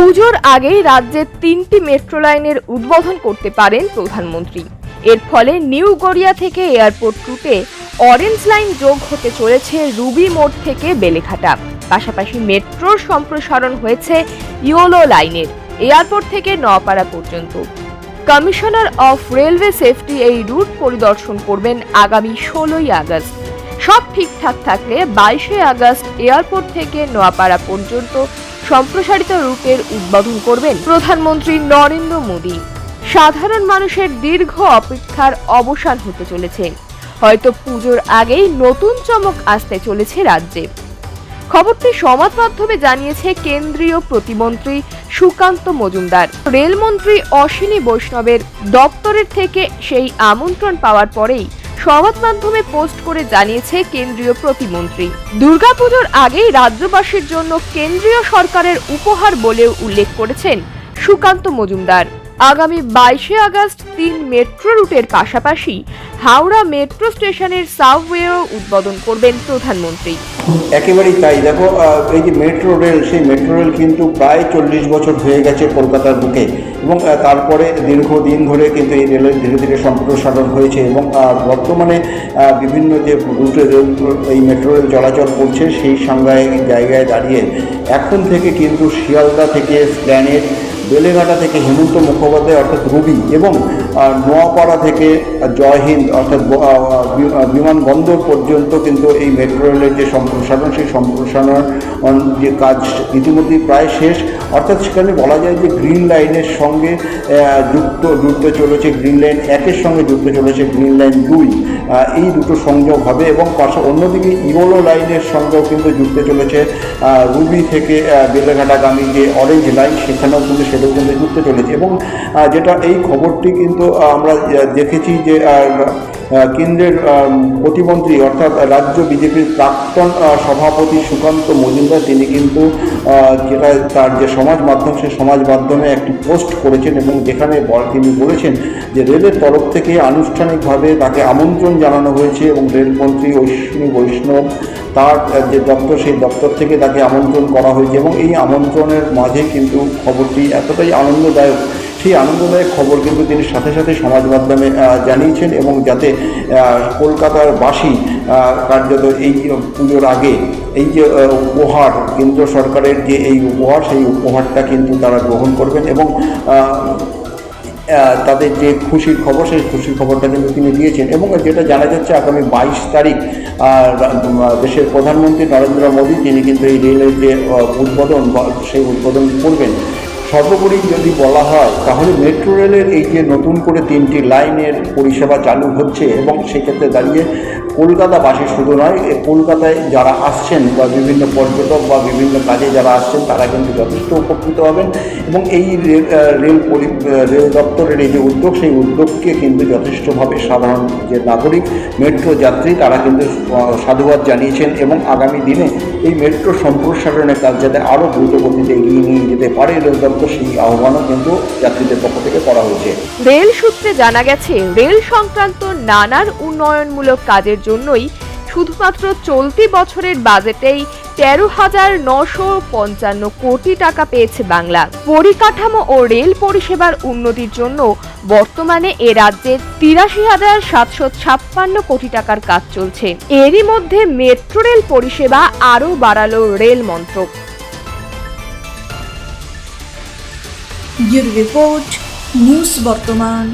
পুজোর আগেই রাজ্যের তিনটি মেট্রো লাইনের উদ্বোধন করতে পারেন প্রধানমন্ত্রী। এর ফলে নিউ গড়িয়া থেকে এয়ারপোর্ট রুটে অরেঞ্জ লাইন যোগ হতে চলেছে রুবি মোড় থেকে বেলেঘাটা। পাশাপাশি মেট্রোর সম্প্রসারণ হয়েছে ইয়োলো লাইনের, এয়ারপোর্ট থেকে নওপাড়া পর্যন্ত। কমিশনার অফ রেলওয়ে সেফটি এই রুট পরিদর্শন করবেন আগামী ষোলোই আগস্ট। সব ঠিকঠাক থাকলে বাইশে আগস্ট এয়ারপোর্ট থেকে নোয়াপাড়া পর্যন্ত সম্প্রসারিত রুটের উদ্বোধন করবেন প্রধানমন্ত্রী নরেন্দ্র মোদী। সাধারণ মানুষের দীর্ঘ অপেক্ষার অবসান হতে চলেছে। হয়তো পুজোর আগেই নতুন চমক আসতে চলেছে রাজ্যে। খবরটি সমাজ মাধ্যমে জানিয়েছে কেন্দ্রীয় প্রতিমন্ত্রী সুকান্ত মজুমদার। রেলমন্ত্রী অশ্বিনী বৈষ্ণবের দপ্তরের থেকে সেই আমন্ত্রণ পাওয়ার পরেই সংবাদ মাধ্যমে পোস্ট করে জানিয়েছে কেন্দ্রীয় প্রতিমন্ত্রী। দুর্গাপুজোর আগেই রাজ্যবাসীর জন্য কেন্দ্রীয় সরকারের উপহার বলেও উল্লেখ করেছেন সুকান্ত মজুমদার। আগামী বাইশে আগস্ট তিন মেট্রো রুটের পাশাপাশি হাওড়া মেট্রো স্টেশনের সাবওয়েও উদ্বোধন করবেন প্রধানমন্ত্রী। একেবারেই তাই। দেখো এই যে মেট্রো রেল, সেই মেট্রো রেল কিন্তু প্রায় চল্লিশ বছর হয়ে গেছে কলকাতার বুকে এবং তারপরে দীর্ঘদিন ধরে কিন্তু এই রেলের ধীরে ধীরে সম্প্রসারণ হয়েছে এবং বর্তমানে বিভিন্ন যে রুটে রেল, এই মেট্রো রেল চলাচল করছে, সেই সংজ্ঞায় জায়গায় দাঁড়িয়ে এখন থেকে কিন্তু শিয়ালদা থেকে স্প্ল্যানেট বেলেঘাটা থেকে হেমন্ত মুখোপাধ্যায়, অর্থাৎ রুবি এবং নোয়াপাড়া থেকে জয় হিন্দ, অর্থাৎ বিমানবন্দর পর্যন্ত কিন্তু এই মেট্রো রেলের যে সম্প্রসারণ, সেই সম্প্রসারণ যে কাজ ইতিমধ্যেই প্রায় শেষ। অর্থাৎ সেখানে বলা যায় যে গ্রিন লাইনের সঙ্গে যুক্ত জুড়তে চলেছে গ্রিন লাইন একের সঙ্গে যুক্ত চলেছে গ্রিন লাইন দুই। এই দুটো সংযোগ হবে এবং পাশে, অন্যদিকে ইগোলো লাইনের সঙ্গেও কিন্তু জুড়তে চলেছে রুবি থেকে বেলেঘাটাগামী যে অরেঞ্জ লাইন সেখানেও কিন্তু সেটাও কিন্তু ঘুরতে চলেছে। এবং যেটা এই খবরটি কিন্তু আমরা দেখেছি যে কেন্দ্রের প্রতিমন্ত্রী অর্থাৎ রাজ্য বিজেপির প্রাক্তন সভাপতি সুকান্ত মজুমদার, তিনি কিন্তু যেটা তার যে সমাজ মাধ্যম, সে সমাজ মাধ্যমে একটি পোস্ট করেছেন এবং যেখানে তিনি বলেছেন যে রেলের তরফ থেকে আনুষ্ঠানিকভাবে তাকে আমন্ত্রণ জানানো হয়েছে এবং রেলমন্ত্রী ঐশ্বিনী বৈষ্ণব, তার যে দপ্তর, সেই দপ্তর থেকে তাকে আমন্ত্রণ করা হয়েছে এবং এই আমন্ত্রণের মাঝে কিন্তু খবরটি এতটাই আনন্দদায়ক সেই আনন্দদায়ক খবর কিন্তু তিনি সাথে সাথে সমাজ মাধ্যমে জানিয়েছেন এবং যাতে কলকাতার বাসী কার্যত এই পুজোর আগে এই যে উপহার কেন্দ্র সরকারের যে এই উপহার, সেই উপহারটা কিন্তু তারা গ্রহণ করবেন এবং তাদের যে খুশির খবর, সেই খুশির খবরটা কিন্তু তিনি দিয়েছেন এবং যেটা জানা যাচ্ছে আগামী বাইশ তারিখ দেশের প্রধানমন্ত্রী নরেন্দ্র মোদী, তিনি কিন্তু এই রেলের যে উদ্বোধন সেই উদ্বোধন করবেন। সর্বোপরি যদি বলা হয়, তাহলে মেট্রো রেলের এই যে নতুন করে তিনটি লাইনের পরিষেবা চালু হচ্ছে এবং সেক্ষেত্রে দাঁড়িয়ে কলকাতাবাসী শুধু নয়, এ কলকাতায় যারা আসছেন বা বিভিন্ন পর্যটক বা বিভিন্ন কাজে যারা আসছেন, তারা কিন্তু যথেষ্ট উপকৃত হবেন এবং এই রেল পরি রেল দপ্তরের এই যে উদ্যোগ, সেই উদ্যোগকে কিন্তু যথেষ্টভাবে সাধারণ যে নাগরিক, মেট্রো যাত্রী, তারা কিন্তু সাধুবাদ জানিয়েছেন এবং আগামী দিনে এই মেট্রো সম্প্রসারণের কাজ যাতে আরও দ্রুত গতিতে এগিয়ে নিয়ে যেতে পারে, রেল দপ্তর সেই আহ্বানও কিন্তু যাত্রীদের পক্ষ থেকে করা হয়েছে। রেল সূত্রে জানা গেছে, রেল সংক্রান্ত নানান উন্নয়নমূলক কাজের জন্যই শুধুমাত্র চলতি বছরের বাজেটেই তেরো হাজার নশো পঞ্চান্ন কোটি টাকা পেয়েছে বাংলা। পরিকাঠামো ও রেল পরিষেবার উন্নতির জন্য বর্তমানে এ রাজ্যে তিরাশি হাজার সাতশো ছাপ্পান্ন কোটি টাকার কাজ চলছে। এরই মধ্যে মেট্রো রেল পরিষেবা আরও বাড়ালো রেল মন্ত্রক। রিপোর্ট, নিউজ বর্তমান।